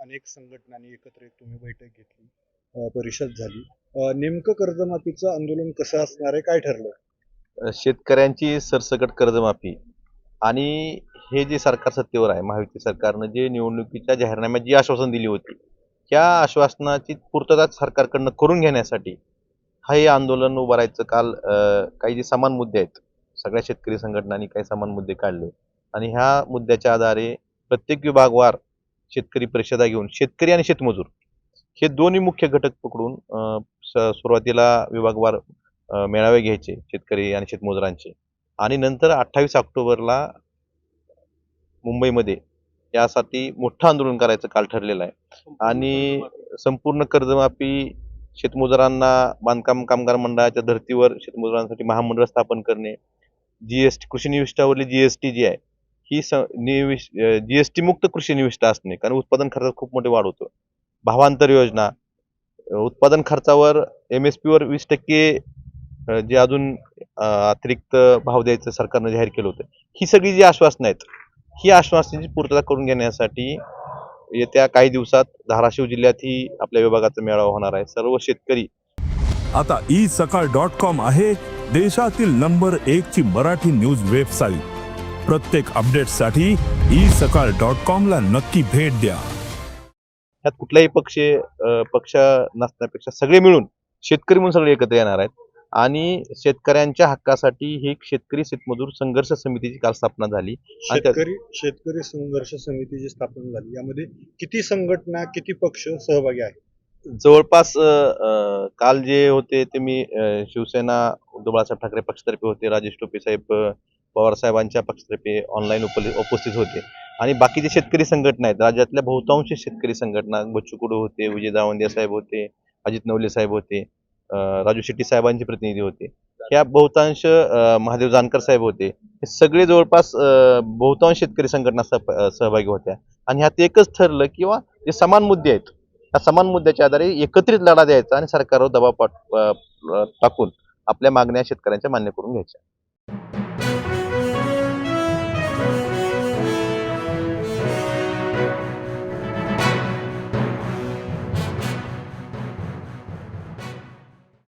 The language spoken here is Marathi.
अनेक संघटनांनी एकत्र एक तुम्ही बैठक घेतली परिषद झाली. नेमकं कर्जमाफीचं आंदोलन कसं असणार आहे? काय ठरलं? शेतकऱ्यांची सरसकट कर्जमाफी आणि हे जे सरकार सत्तेवर आहे महायुती सरकारनं जे निवडणुकीच्या जाहीरनाम्यात जी आश्वासन दिली होती त्या आश्वासनाची पूर्तता सरकारकडनं करून घेण्यासाठी हा हे आंदोलन उभारायचं काल काही जे समान मुद्दे आहेत सगळ्या शेतकरी संघटनांनी काही समान मुद्दे काढले. आणि ह्या मुद्द्याच्या आधारे प्रत्येक विभागवार शेतकरी परिषदा घेऊन शेतकरी आणि शेतमजूर. हे दोन्ही मुख्य घटक पकडून सुरुवातीला विभागवार मेळावे घ्यायचे शेतकरी आणि शेतमजुरांचे. आणि नंतर अठ्ठावीस ऑक्टोबरला मुंबईमध्ये यासाठी मोठं आंदोलन करायचं काल ठरलेलं आहे. आणि संपूर्ण कर्जमाफी शेतमजुरांना बांधकाम कामगार मंडळाच्या धर्तीवर शेतमजुरांसाठी महामंडळ स्थापन करणे. जीएसटी कृषी निविष्ठावरली जीएसटी जी आहे ही स निविष जीएसटी मुक्त कृषी निविष्ठा असणे कारण उत्पादन खर्चात खूप मोठी वाढ होतो. भावांतर योजना उत्पादन खर्चावर एम एस पीवर वीस टक्के जे अजून अतिरिक्त भाव द्यायचं सरकारनं जाहीर केलं होतं ही सगळी जी आश्वासनं आहेत ही आश्वासनाची पूर्तता करून घेण्यासाठी येत्या काही दिवसात धाराशिव जिल्ह्यात ही आपल्या विभागाचा मेळावा होणार आहे. सर्व शेतकरी आता ई सकाळ डॉट कॉम आहे देशातील नंबर एक ची मराठी न्यूज वेबसाईट. प्रत्येक अपडेटसाठी ई सकाळ डॉट कॉम ला नक्की भेट द्या. ह्यात कुठलाही पक्ष पक्ष नसण्यापेक्षा सगळे मिळून शेतकरी म्हणून सगळे एकत्र येणार आहेत. आणि शेतकऱ्यांच्या हक्कासाठी ही शेतकरी शेतमजूर संघर्ष समितीची काल स्थापना झाली. शेतकरी शेतकरी संघर्ष समितीची स्थापना झाली. यामध्ये किती संघटना किती पक्ष सहभागी आहेत? जवळपास काल जे होते ते मी शिवसेना उद्धव बाळासाहेब ठाकरे पक्षतर्फे होते. राजेश टोपे साहेब पवारसाहेबांच्या पवार साहेबांच्या पक्षतर्फे ऑनलाईन उपस्थित होते. आणि बाकीचे शेतकरी संघटना आहेत. राज्यातल्या बहुतांश शेतकरी संघटना बच्चूकुडू होते विजय दावंदिया साहेब होते अजित नवले साहेब होते राजू शेट्टी साहेबांचे प्रतिनिधी होते. ह्या बहुतांश महादेव जानकर साहेब होते. हे सगळे जवळपास बहुतांश शेतकरी संघटना सह- सहभागी होत्या. आणि ह्यात एकच ठरलं किंवा जे समान मुद्दे आहेत त्या समान मुद्द्याच्या आधारे एकत्रित लढा द्यायचा आणि सरकारवर दबाव पाठ टाकून आपल्या मागण्या शेतकऱ्यांच्या मान्य करून घ्यायच्या.